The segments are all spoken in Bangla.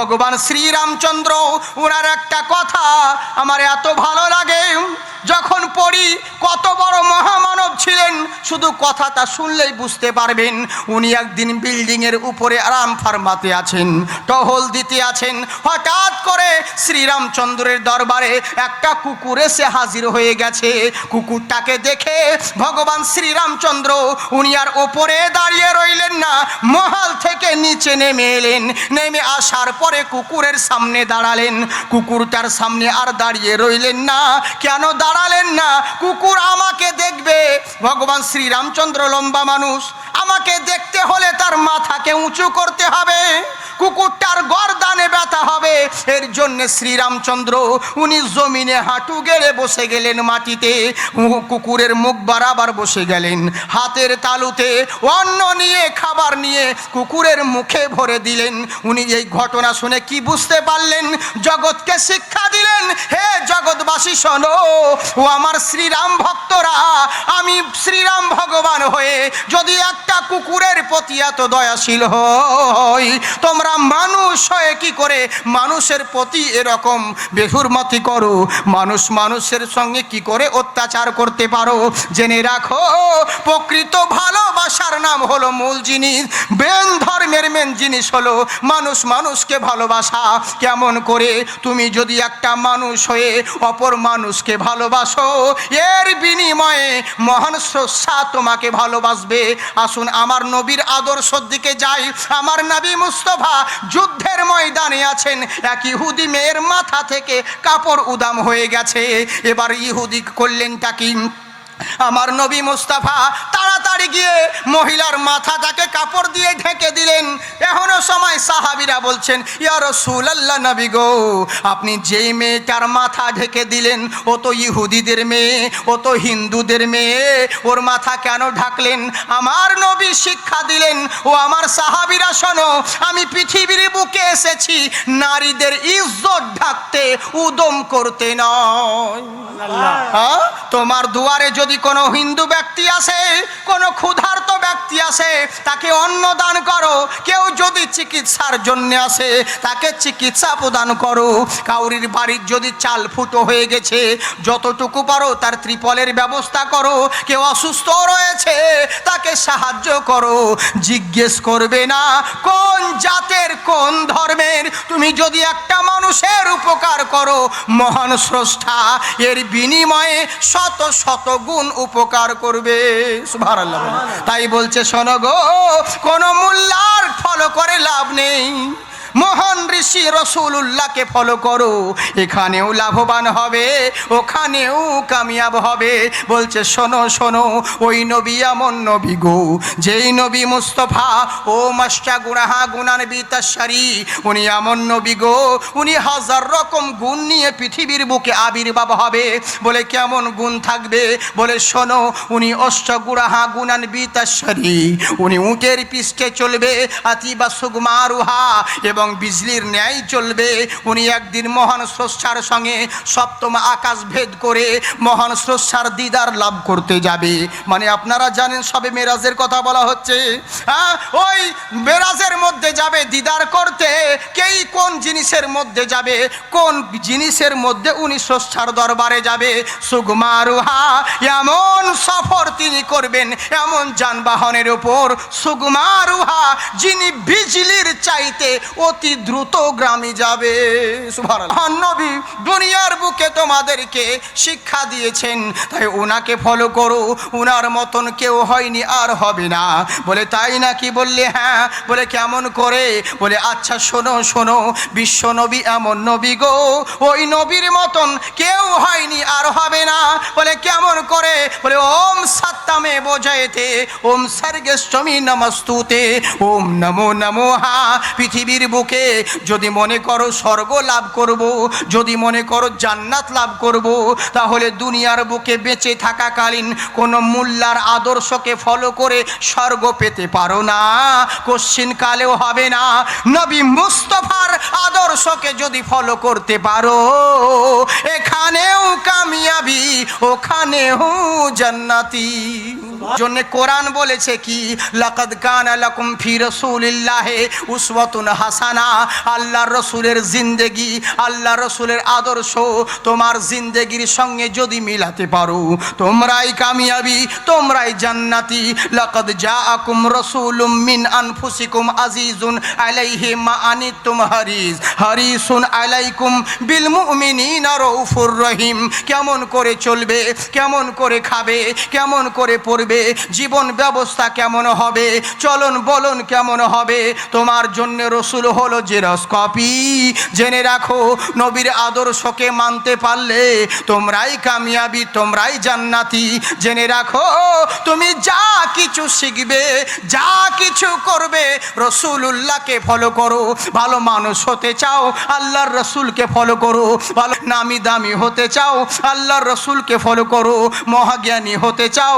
ভগবান শ্রীরামচন্দ্র ওনার একটা কথা আমার এত ভালো লাগে। যখন পড়ি, কত বড় মহামানব ছিলেন, শুধু কথাটা শুনলেই বুঝতে পারবেন, উনি একদিন বিল্ডিংয়ের উপরে আরাম ফার্মাতে আছেন, টহল দিতে আছেন। হঠাৎ করে শ্রীরামচন্দ্রের দরবারে একটা কুকুর এসে হাজির হয়ে গেছে। কুকুরটাকে দেখে ভগবান শ্রীরামচন্দ্র, উনি আর ওপরে দাঁড়িয়ে রইলেন না, মহাল থেকে নিচে নেমে এলেন। নেমে আসার পরে কুকুরের সামনে দাঁড়ালেন। কুকুরটার সামনে আর দাঁড়িয়ে রইলেন না। কেন দাঁড়ালেন না? কুকুর আমাকে দেখবে। ভগবান শ্রীরামচন্দ্র লম্বা মানুষ। আমাকে দেখতে হলে তার মাথাকে উঁচু করতে হবে। কুকুরটার গরদানে ব্যথা হবে। এর জন্য শ্রীরামচন্দ্র, উনি জমিনে হাঁটু গেড়ে বসে গেলেন মাটিতে। কুকুরের মুখ বারাবার বসে গেলেন। হাতের তালুতে অন্ন নিয়ে, খাবার নিয়ে কুকুরের মুখে ভরে দিলেন। উনি এই ঘটনা শুনে কি বুঝতে পারলেন? জগৎকে শিক্ষা দিলেন, হে জগৎবাসী, শোনো, ও আমার শ্রীরাম ভক্তরা, আমি ভগবান হয়ে যদি একটা কুকুরের প্রতি এত দয়াশীল হই, তোমরা মানুষ হয়ে কি করে মানুষের প্রতি এরকম বেহুরমতি করো? মানুষ মানুষের সঙ্গে কি করে অত্যাচার করতে পারো? জেনে রাখো, প্রকৃত ভালোবাসার নাম হলো মূল জিনিস। বেন ধর্মের মেন জিনিস হলো মানুষ মানুষকে ভালোবাসা। কেমন করে? তুমি যদি একটা মানুষ হয়ে অপর মানুষকে ভালোবাসো, এর বিনিময়ে মহান স্রষ্টা তোমাকে ভালোবাসবে। আসুন, আমার নবীর আদর্শর দিকে যাই। আমার নবী মুস্তফা যুদ্ধের ময়দানে আছেন। এক ইহুদি মেয়ের মাথা থেকে কাপড় উদাম হয়ে গেছে। এবার ইহুদি করলেন কি? আমার নবী মুস্তাফা তাড়াতাড়ি গিয়ে মহিলার মাথাটাকে কাপড় দিয়ে ঢেকে দিলেন। এখনও সময় সাহাবিরা বলছেন ইয়া রসুলাল্লাহ নবী গো আপনি যেই মেয়েটার মাথা ঢেকে দিলেন ও তো ইহুদিদের মেয়ে ও তো হিন্দুদের মেয়ে ওর মাথা কেন ঢাকলেন? আমার নবী শিক্ষা দিলেন ও আমার সাহাবিরা শোনো আমি পৃথিবীর বুকে এসেছি নারীদের ইজ্জত ঢাকতে উদম করতে নয়? তোমার দুয়ারে যদি কোনো হিন্দু ব্যক্তি আসে, কোনো ক্ষুধার্ত ব্যক্তি আসে, তাকে অন্ন দান করো। কেউ যদি চিকিৎসার জন্য আসে, তাকে চিকিৎসা প্রদান করো। কাউরির বাড়ির যদি চাল ফুটো হয়ে গেছে, যতটুকু পারো তার ত্রিপলের ব্যবস্থা করো। কেউ অসুস্থ রয়েছে, তাকে সাহায্য করো। জিজ্ঞেস করবে না, কোন জাতের, কোন ধর্মের? তুমি যদি একটা মানুষের উপকার করো, মহান স্রষ্টা, এর বিনিময়ে শত শত গুণ উপকার করবে? সুভার তাই বলছে শোনো গো কোনো মূল্যার ফলো করে লাভ নেই। মহান ঋষি রসুল্লাহকে ফলো করো। এখানেও লাভবান হবে, ওখানেও কামিয়াব হবে। বলছে, শোনো শোনো, ওই নবী এমন নবী গো, যেই নবী মুস্তফা, ও মাস্টা গুনাহা গুনান বিতাসারি উনি এমন নবী গো, উনি হাজার রকম গুণ নিয়ে পৃথিবীর বুকে আবির্ভাব হবে। বলে, কেমন গুণ থাকবে? বলে, শোনো, উনি অষ্ট গুড়াহা গুনান বিতাসারি উনি উটের পৃষ্ঠে চলবে, আতিবা সুগমারুহা এবং বিজলির ন্যায় চলবে। উনি একদিন মহান স্রষ্টার সঙ্গে সপ্তম আকাশ ভেদ করে মহান স্রষ্টার দিদার লাভ করতে যাবে। মানে আপনারা জানেন সবে মেরাজের কথা বলা হচ্ছে। হ্যাঁ ওই মেরাজের মধ্যে যাবে দিদার করতে। কেই কোন জিনিসের মধ্যে যাবে? কোন জিনিসের মধ্যে উনি স্রষ্টার দরবারে যাবে? সুগমারুহা এমন সফর তিনি করবেন, এমন যানবাহনের উপর সুগমারুহা যিনি বিজলির চাইতে অতি দ্রুত গ্রামে যাবে। নবী দুনিয়ার বুকে তোমাদেরকে শিক্ষা দিয়েছেন। তাই ওনাকে ফলো করো। ওনার মতন কেউ হয়নি, আর হবে না। বলে, তাই নাকি? বললে হ্যাঁ। বলে, কেমন করে? বলে আচ্ছা শোনো শোনো। বিশ্ব নবী এমন নবী গো। ওই নবীর মতন কেউ হয়নি, আর হবে না। বলে, কেমন করে? বলে, ওম সাত্তামে বোঝাইতে ওম সর্গেশ্বমী নমস্তুতে, ওম নমো নমো হা পৃথিবীর বুকে, যদি মনে করো স্বর্গ লাভ করব, যদি মনে করো জান্নাত লাভ করব, তাহলে দুনিয়ার বুকে বেঁচে থাকাকালীন কোনো মোল্লার আদর্শকে ফলো করে স্বর্গ পেতে পারো না। কোশ্চিন কালেও হবে না। নবী মুস্তফার আদর্শকে যদি ফলো করতে পারো, এখানেও কামিয়াবি, ওখানেও জান্নাতি। জন্য কোরআন বলেছে কি, লাকাদ কানা লাকুম ফি রাসূলিল্লাহি উসওয়াতুন হাসানা, আল্লাহর রসুলের জিন্দেগি আল্লাহ রসুলের আদর্শ তোমার জিন্দেগির সঙ্গে যদি মিলাতে পারো, তোমরাই কামিয়াবি, তোমরাই জান্নাতি। লাকাদ জাআকুম রাসূলুম মিন আনফুসিকুম আজিজুন আলাইহি মা আনিতুম হারিস হারিসুন আলাইকুম বিল মুমিনিনা রউফুর রহিম। কেমন করে চলবে, কেমন করে খাবে, কেমন করে পড়বে জীবন ব্যবস্থা কেমন হবে, চলন বলন কেমন হবে, তোমার জন্য রসুল হলো জেরস কপি। জেনে রাখো, নবীর আদর্শকে মানতে পারলে তোমরাই কামিয়াবি, তোমরাই জান্নাতি। জেনে রাখো, তুমি যা কিছু শিখবে, যা কিছু করবে, রসুলুল্লাহকে ফলো করো। ভালো মানুষ হতে চাও, আল্লাহর রসুলকে ফলো করো। ভালো নামি দামি হতে চাও, আল্লাহর রসুলকে ফলো করো। মহাজ্ঞানী হতে চাও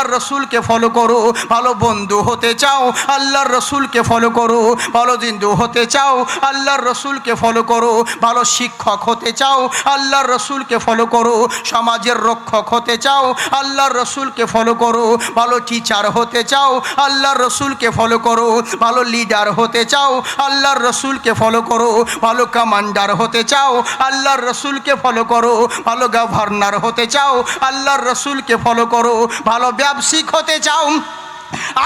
আল্লাহর রসুলকে ফলো করো। ভালো বন্ধু হতে চাও, আল্লাহর রসুলকে ফলো করো। ভালো জিন্দু হতে চাও, আল্লাহর রসুলকে ফলো করো। ভালো শিক্ষক হতে চাও, আল্লাহর রসুলকে ফলো করো। সমাজের রক্ষক হতে চাও, আল্লাহর রসুলকে ফলো করো। ভালো টিচার হতে চাও, আল্লাহর রসুলকে ফলো করো। ভালো লিডার হতে চাও, আল্লাহর রসুলকে ফলো করো। ভালো কমান্ডার হতে চাও, আল্লাহর রসুলকে ফলো করো। ভালো গভর্নর হতে চাও, আল্লাহর রসুলকে ফলো করো। ভালো ব্যবসায়িক হতে চাও?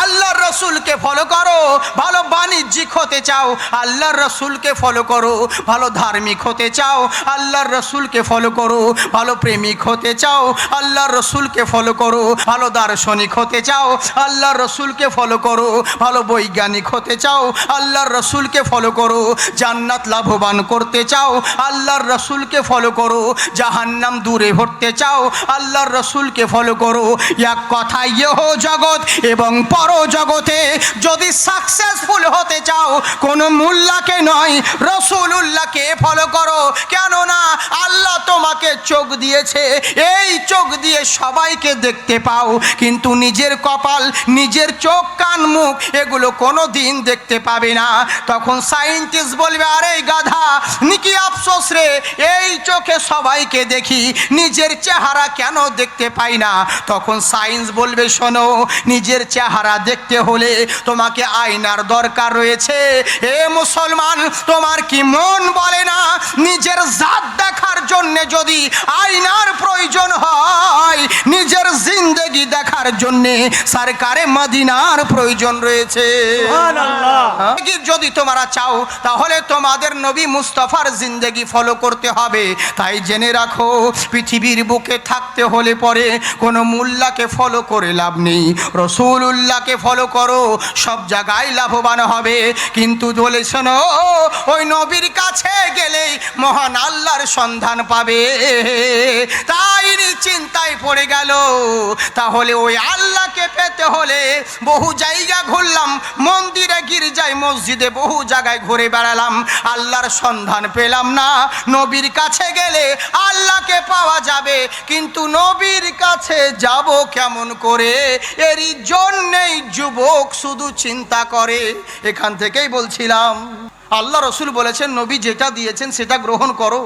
আল্লাহর রসুলকে ফলো করো। ভালো বাণিজ্যিক হতে চাও আল্লাহর রসুলকে ফলো করো। ভালো ধার্মিক হতে চাও আল্লাহর রসুলকে ফলো করো। ভালো প্রেমিক হতে চাও আল্লাহর রসুলকে ফলো করো। ভালো দার্শনিক হতে চাও আল্লাহর রসুলকে ফলো করো। ভালো বৈজ্ঞানিক হতে চাও আল্লাহর রসুলকে ফলো করো। জান্নাত লাভবান করতে চাও আল্লাহর রসুলকে ফলো করো। জাহান্নাম দূরে হটতে চাও আল্লাহর রসুলকে ফলো করো। এক কথায় ইহ জগৎ এবং পর জগতে যদি সাকসেসফুল হতে চাও, কোনো মোল্লাকে নয়, রসুলুল্লাহকে ফলো করো। কেননা আল্লাহ তোমাকে চোখ দিয়েছে, এই চোখ দিয়ে সবাইকে দেখতে পাও। কিন্তু নিজের কপাল, নিজের চোখ, কান, মুখ, এগুলো কোনো দিন দেখতে পাবে না। তখন সাইন্টিস্ট বলবে, আরে গাধা নিকি আফসোস রে? এই চোখে সবাইকে দেখি, নিজের চেহারা কেন দেখতে পাই না? তখন সায়েন্স বলবে, শোনো, নিজের চেহারা দেখতে হলে তোমাকে আয়নার দরকার রয়েছে। এ মুসলমান তোমার কি মন বলে না? নিজের জাত দেখার জন্য যদি আয়নার প্রয়োজন হয় নিজের জিন্দেগি দেখার জন্য সরকারে মদিনার প্রয়োজন রয়েছে। যদি তোমরা চাও তাহলে তোমাদের নবী মুস্তফার জিন্দেগি ফলো করতে হবে। তাই জেনে রাখো পৃথিবীর বুকে থাকতে হলে পরে কোনো মোল্লাকে ফলো করে লাভ নেই। রসুলুল্লাহকে ফলো করো, সব জায়গায় লাভবান হবে। কিন্তু বলে শোনো, ওই নবীর কাছে গেলেই মহান আল্লাহর সন্ধান পাবে। তাই চিন্তায় পড়ে গেল। তাহলে ওই আল্লাহকে পেতে হলে বহু জায়গা ঘুরলাম, মন্দিরে, গির্জায়, মসজিদে বহু জায়গায় ঘুরে বেড়ালাম। আল্লাহর সন্ধান পেলাম না। নবীর কাছে গেলে আল্লাহকে পাওয়া যাবে। কিন্তু নবীর কাছে যাব কেমন করে? এরই জন্যেই যুবক শুধু চিন্তা করে। এখান থেকেই বলছিলাম, আল্লাহ রসুল বলেছেন, নবী যেটা দিয়েছেন সেটা গ্রহণ করো।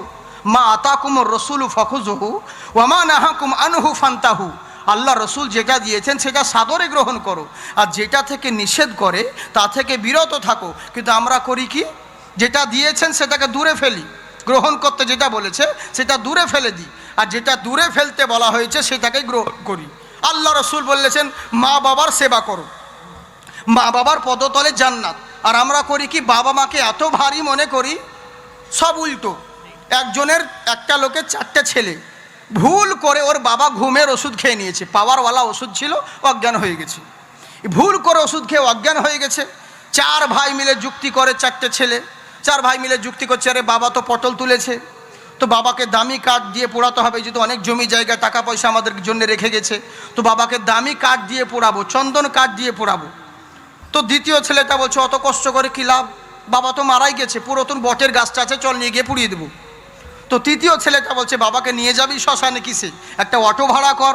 মা আতাকুম রসুল ফখুজহু ওমা নাহাকুম আনহু ফান্তাহু। আল্লাহ রসুল যেটা দিয়েছেন সেটা সাদরে গ্রহণ করো। আর যেটা থেকে নিষেধ করে, তা থেকে বিরত থাকো। কিন্তু আমরা করি কি? যেটা দিয়েছেন সেটাকে দূরে ফেলি। গ্রহণ করতে যেটা বলেছে, সেটা দূরে ফেলে দিই। আর যেটা দূরে ফেলতে বলা হয়েছে, সেটাকেই গ্রহণ করি। আল্লাহ রসুল বলেছেন, মা বাবার সেবা করো। মা বাবার পদতলে জান্নাত। আর আমরা করি কি, বাবা মাকে এত ভারী মনে করি, সব উল্টো। একজনের একটা লোকের চারটে ছেলে। ভুল করে ওর বাবা ঘুমের ওষুধ খেয়ে নিয়েছে। পাওয়ারওয়ালা ওষুধ ছিল অজ্ঞান হয়ে গেছে। ভুল করে ওষুধ খেয়ে অজ্ঞান হয়ে গেছে। চার ভাই মিলে যুক্তি করে চারটে ছেলে। চার ভাই মিলে যুক্তি করছে, আরে বাবা তো পটল তুলেছে। তো বাবাকে দামি কাঠ দিয়ে পোড়াতে হবে, যেহেতু অনেক জমি জায়গা টাকা পয়সা আমাদের জন্য রেখে গেছে, তো বাবাকে দামি কাঠ দিয়ে পোড়াবো, চন্দন কাঠ দিয়ে পোড়াবো। তো দ্বিতীয় ছেলেটা বলছে, অত কষ্ট করে কি লাভ? বাবা তো মারাই গেছে, পুরাতন বটের গাছটা আছে, চল নিয়ে গিয়ে পুড়িয়ে দেবো। তো তৃতীয় ছেলেটা বলছে, বাবাকে নিয়ে যাবি শ্মশানে কিসে একটা অটো ভাড়া কর,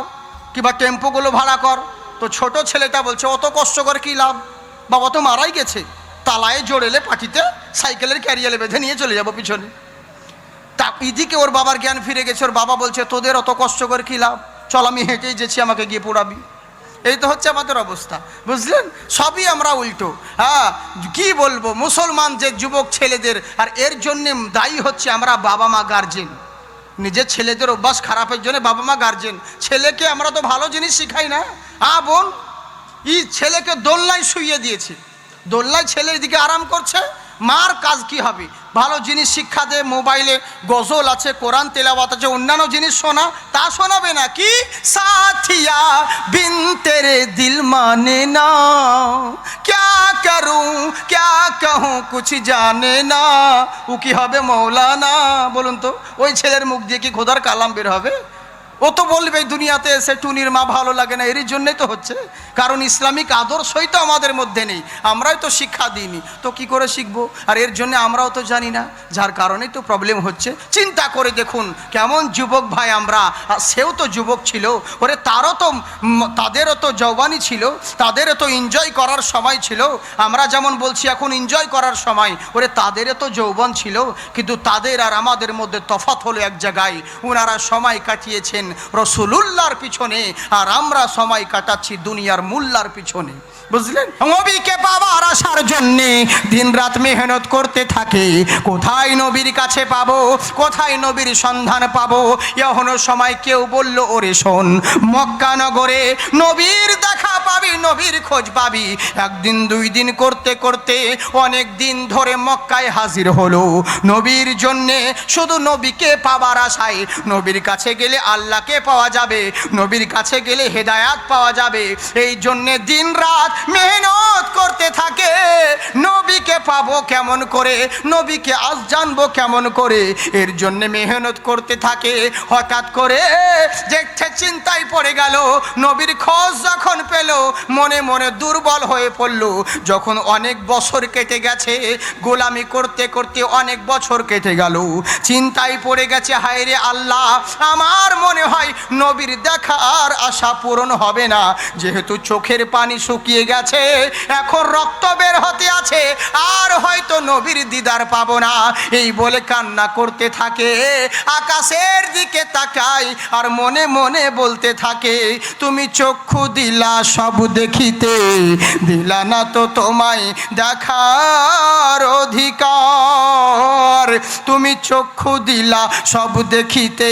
কিংবা টেম্পোগুলো ভাড়া কর। তো ছোট ছেলেটা বলছে, অত কষ্ট করে কি লাভ? বাবা তো মারাই গেছে, তালায় জোড়েলে পাটিতে সাইকেলের ক্যারিয়ালে বেঁধে নিয়ে চলে যাব পিছনে। তা এদিকে ওর বাবার জ্ঞান ফিরে গেছে, ওর বাবা বলছে, তোদের অত কষ্ট করে কি লাভ? চল, আমি হেঁটেই যেছি, আমাকে গিয়ে পোড়াবি। এই তো হচ্ছে আমাদের অবস্থা, বুঝলেন? সবই আমরা উল্টো। হ্যাঁ কি বলব? মুসলমান যে যুবক ছেলেদের, আর এর জন্যে দায়ী হচ্ছে আমরা বাবা মা গার্জেন নিজের ছেলেদের অভ্যাস খারাপের জন্য বাবা মা গার্জেন ছেলেকে আমরা তো ভালো জিনিস শিখাই না। আ, বোন, ই ছেলেকে দোলনায় শুইয়ে দিয়েছে। দোলনায় ছেলে এদিকে আরাম করছে, মার কাজ কি হবে? ভালো জিনিস শিক্ষা দে, মোবাইলে গজল আছে, কোরআন তেলাবাত আছে, অন্যান্য জিনিস শোনা, তা শোনাবে না কি? সাথিয়া বিন তেরে দিল মানে না। ক্যা করু ক্যা কাহু কুছ জানে না। ও কি হবে মৌলানা? বলুন তো, ওই ছেলের মুখ দিয়ে কি খোদার কালাম বের হবে? ও তো বলবে, দুনিয়াতে এসে টুনির মা ভালো লাগে না। এরই জন্যই তো হচ্ছে। কারণ ইসলামিক আদর্শই তো আমাদের মধ্যে নেই। আমরাই তো শিক্ষা দিইনি। তো কি করে শিখব? আর এর জন্য আমরাও তো জানি না। যার কারণেই তো প্রবলেম হচ্ছে। চিন্তা করে দেখুন, কেমন যুবক ভাই আমরা। আর সেও তো যুবক ছিল। ওরে, তারও তো তাদেরও তো যৌবানি ছিল। তাদেরও তো এনজয় করার সময় ছিল। আমরা যেমন বলছি, এখন এনজয় করার সময়। ওরে, তাদেরও তো যৌবন ছিল। কিন্তু তাদের আর আমাদের মধ্যে তফাৎ হলো এক জায়গায়। ওনারা সময় কাটিয়েছেন। রসুলুল্লাহর পিছনে, আর আমরা সময় কাটাচ্ছি দুনিয়ার মুল্লার পিছনে। বুঝলেন? নবীকে পাওয়ার আসার জন্যে দিন রাত মেহনত করতে থাকে। কোথায় নবীর কাছে পাবো? কোথায় নবীর সন্ধান পাবো? এখনও সময় কেউ বলল, ওরে শোন, মক্কানগরে নবীর দেখা পাবি, নবীর খোঁজ পাবি। একদিন, দুই দিন করতে করতে অনেক দিন ধরে মক্কায় হাজির হলো। নবীর জন্যে শুধু নবীকে পাওয়ার আশায়। নবীর কাছে গেলে আল্লাহকে পাওয়া যাবে। নবীর কাছে গেলে হেদায়াত পাওয়া যাবে। এই জন্যে দিন রাত মেহনত করতে থাকে। নবীকে পাবো কেমন করে? নবীকে আজ জানব কেমন করে? এর জন্যে মেহনত করতে থাকে। হঠাৎ করে দেখতে চিন্তায় পড়ে গেল। নবীর খোঁজ যখন পেল মনে মনে দুর্বল হয়ে পড়ল। যখন অনেক বছর কেটে গেছে, গোলামি করতে করতে অনেক বছর কেটে গেল। চিন্তায় পড়ে গেছে, হায় রে আল্লাহ, আমার মনে হয় নবীর দেখার আশা পূরণ হবে না। যেহেতু চোখের পানি শুকিয়ে গেছে, এখন রক্ত বের হতে আছে, আর হয়তো নবীর দিদার পাবো না। এই বলে কান্না করতে থাকে, আকাশের দিকে তাকাই আর মনে মনে বলতে থাকে, তুমি চক্ষু দিলা সব দেখিতে দিলা না তো তোমায় দেখার অধিকার। তুমি চক্ষু দিলা, সব দেখিতে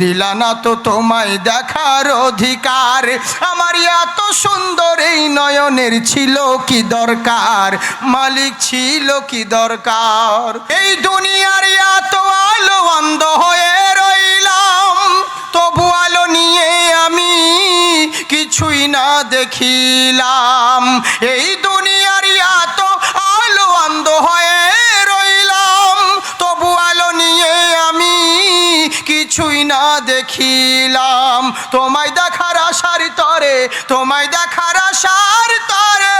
দিলা না তো তোমায় দেখার অধিকার। আমার এত সুন্দর এই নয়নের ছিল কি দরকার? মালিক ছিল কি দরকার? এই দুনিয়ার এত আলো অন্ধ হয়ে রইলাম, তবু আলো নিয়ে আমি কিছুই না দেখিলাম। এই দুনিয়ার এত আলো অন্ধ হয়ে রইলাম। তবু আলো নিয়ে আমি কিছুই না দেখিলাম। তোমায় দেখার আশার তরে, তোমায় দেখার আশার তরে,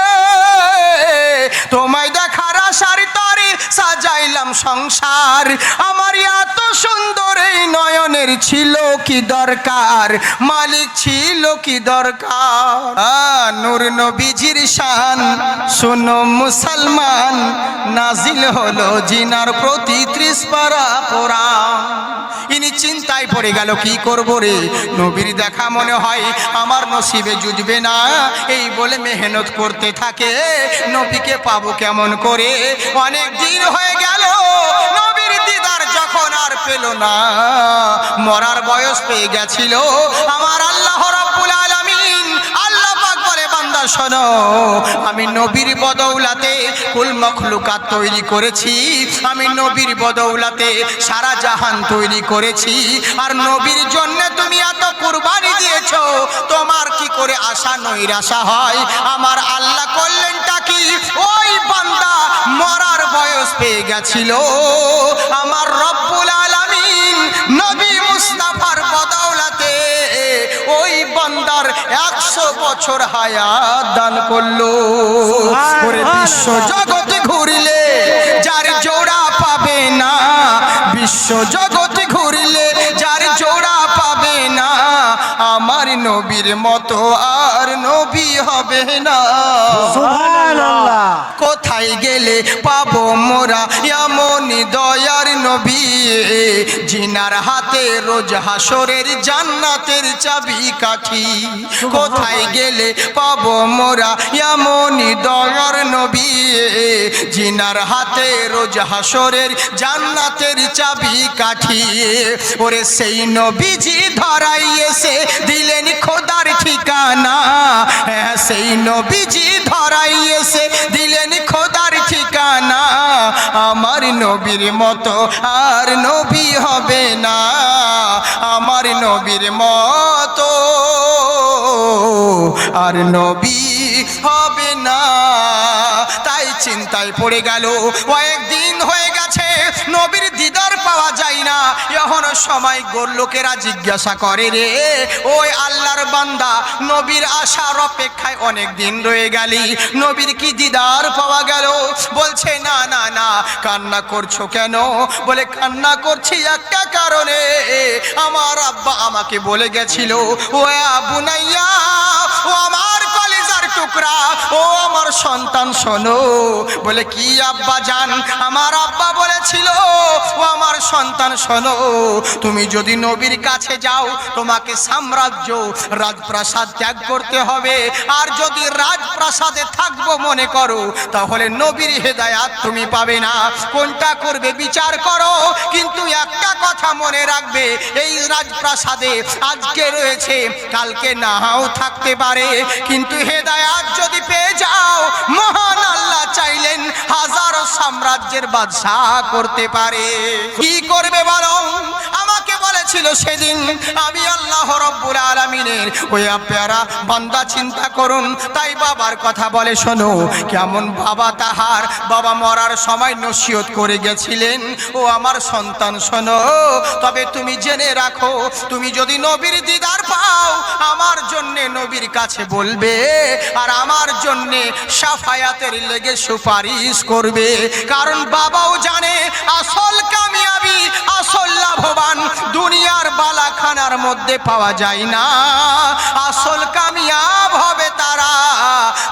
তোমায় দেখার আশার তরে সাজাইলাম সংসার। আমার এত সুন্দর নয়নের ছিল কি দরকার? মালিক ছিল কি দরকার? নূর নবীজির শান। শোনো মুসলমান, নাজিল হলো জিনার প্রতি ত্রিশ পারা কোরআন। ইনি চিন্তায় পড়ে গেল, কি করব রে? নবীর দেখা মনে হয় আমার নসিবে জুজবে না। এই বলে মেহনত করতে থাকে। নবীকে পাবো কেমন করে? অনেক দিন হয়ে গেল আর পেল না। মরার বয়স পেয়ে গেছিল। আমার আল্লাহ রাব্বুল আল্লাহ বান্দা, শোনো, আমি নবীর বদৌলাতে কুল মখলুকাত তৈরি করেছি। আমি নবীর বদৌলাতে সারা জাহান তৈরি করেছি। আর নবীর জন্য তুমি এত কুরবানি দিয়েছ, তোমার কি করে আশা, নৈরাশা হয়? আমার আল্লাহ করলেনটা কি? ওই বান্দা মরার বয়স পেয়ে গেছিল। আমার নবী মুস্তাফার বদৌলাতে ওই বান্দার একশো বছর হায়াত দান করল। বিশ্ব জগতে ঘুরিলে যার জোড়া পাবে না বিশ্ব জগতে ঘুরিলে যার জোড়া পাবে না আমার নবীর মতো আর নবী হবে না। কোথায় গেলে পাবো মোরা? এমন দয়ার নবী, জিনার হাতে রোজ হাসরের জান্নাতের চাবি কাঠি। কোথায় গেলে পাবো মোরা এমনই দয়ার নবী, জিনার হাতে রোজ হাসরের জান্নাতের চাবি কাঠি। ওরে সেই নবীজি ধরাই এসে দিলেন খোদার ঠিকানা। হ্যাঁ সেই নবীজি ধরাই এসে দিলেন আমার নবীর মতো আর নবী হবে না, আমার নবীর মতো আর নবী হবে না। তাই চিন্তায় পড়ে গেল, কয়েকদিন হয়ে গেছে, নবীর না সময় গোর লোকেরা জিজ্ঞাসা করে রে, ওই আল্লাহর বান্দা, নবীর আশার অপেক্ষায় অনেক দিন রয়ে গেলি, নবীর কি দিদার পাওয়া গেল? বলছে, না না না, কান্না করছ কেন? বলে, কান্না করছি একটা কারণে, আমার আব্বা আমাকে বলে গেছিল ও বুনাইয়া, ও আমার টুকরা, ও আমার সন্তান শোনো। বলে, কি আব্বা জান? আমার আব্বা বলেছিল, ও আমার সন্তান শোনো, তুমি যদি নবীর কাছে যাও, তোমাকে সাম্রাজ্য, রাজপ্রাসাদ ত্যাগ করতে হবে। আর যদি রাজপ্রাসাদে থাকব মনে করো, তাহলে নবীর হেদায়াত তুমি পাবে না। কোনটা করবে বিচার করো, কিন্তু একটা কথা মনে রাখবে, এই রাজপ্রাসাদে আজকে রয়েছে, কালকে নাও থাকতে পারে। কিন্তু হেদায়াত যদি পেয়ে যাও মহান আল্লাহ চাইলেন হাজারো সাম্রাজ্যের বাদশাহ করতে পারে। কি করবে বলো বলেছিল সেদিন। আমি আল্লাহ রব্বুল আলমিনের ওই আপনারা বান্দা চিন্তা করুন, তাই বাবার কথা বলে শোনো। কেমন বাবা তাহার, বাবা মরার সময় নসিহত করে গেছিলেন। ও আমার সন্তান, শোনো। তবে তুমি জেনে রাখো, তুমি যদি নবীর দিদার পাও, আমার জন্যে নবীর কাছে বলবে, আর আমার জন্যে সাফায়াতের লেগে সুপারিশ করবে। কারণ বাবাও জানে, আসল কামিয়াবি, আসল লাভবান, দুনিয়ার বালাখানার মধ্যে পাওয়া যায় না। আসল কামিয়াব হবে তারা,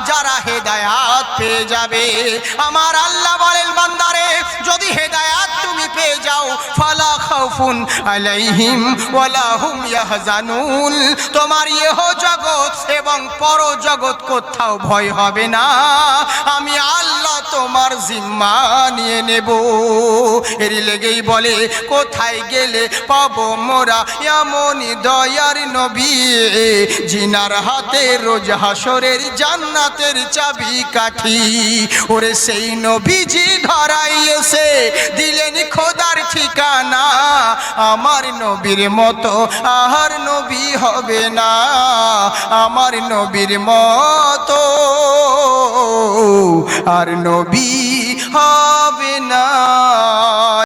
যারা হেদায়াত পেয়ে যাবে। আমার আল্লাহ বলেন, বান্দারে, যদি হেদায়াত তুমি পেয়ে যাও, ফালা খাউফুন আলাইহিম ওয়ালা হুম ইয়াহজানুন। তোমার ইহ জগৎ এবং পর জগৎ কোথাও ভয় হবে না। আমি আল্লাহ তোমার জিম্মা নিয়ে নেব। এরই লেগেই বলে, কোথায় গেলে পাবো মোরা? এমনই দয়ার নবী। জিনার হাতে রোজ হাসরের জান্নাতের চাবি কাঠি। ওরে সেই নবীজি ধরাই এসে দিলেন খোদার ঠিকানা। আমার নবীর মতো আহার নবী হবে না। আমার নবীর মতো আর নবী হবে না।